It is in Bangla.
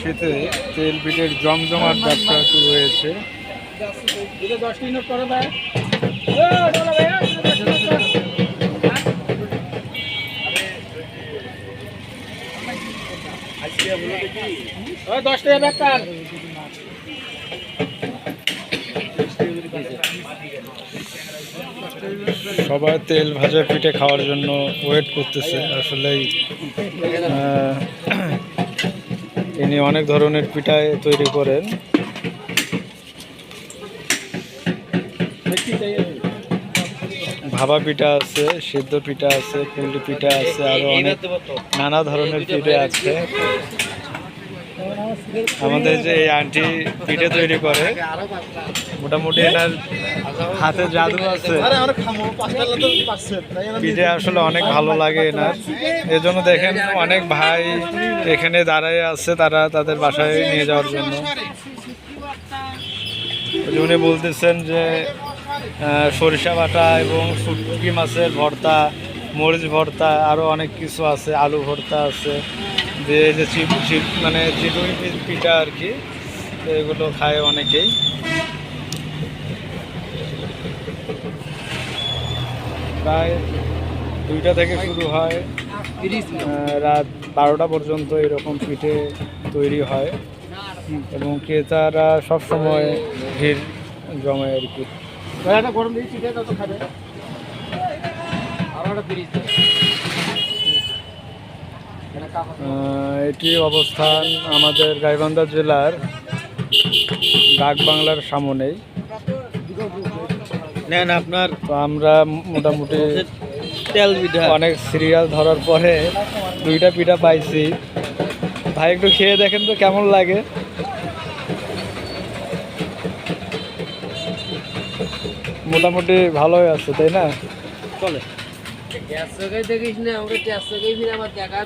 শীতে তেল পিঠের জমজমাট ব্যবসা শুরু হয়েছে। সবাই তেল ভাজা পিঠে খাওয়ার জন্য ওয়েট করতেছে। আসলেই ইনি অনেক ধরনের পিঠায় তৈরি করেন। ভাবা পিঠা আছে, সিদ্ধ পিঠা আছে, পুলি পিঠা আছে, আরও অনেক নানা ধরনের পিঠে আছে। আমাদের যে এই আন্টি পিঠে তৈরি করে, মোটামুটি এনার হাতে জাদু আছে। পিঠে আসলে অনেক ভালো লাগে এনার। এজন্য দেখেন অনেক ভাই এখানে দাঁড়ায় আছে তারা তাদের বাসায় নিয়ে যাওয়ার জন্য। উনি বলতেছেন যে সরিষা বাটা এবং শুটকি মাছের ভর্তা, মরিচ ভর্তা আরও অনেক কিছু আছে, আলু ভর্তা আছে। যে যে চিপ চিপ মানে চিটুই পিঠা আর কি, তো এগুলো খায় অনেকেই। প্রায় দুইটা থেকে শুরু হয় রাত বারোটা পর্যন্ত এরকম পিঠে তৈরি হয়। এবং ক্রেতারা সব সময় ভিড় জমায় আর কি। গরম খাবে। এটি অবস্থান আমাদের গাইবান্ধা জেলার ডাক বাংলার সামনেই। নেন আপনার তো আমরা মোটামুটি তেল পিঠা অনেক সিরিয়াল ধরার পরে দুইটা পিঠা পাইছি। ভাই একটু খেয়ে দেখেন তো কেমন লাগে। মোটামুটি ভালোই আছে তাই না? চলে। গ্যাস দেখিস না আমাকে গ্যাস আমার দেখা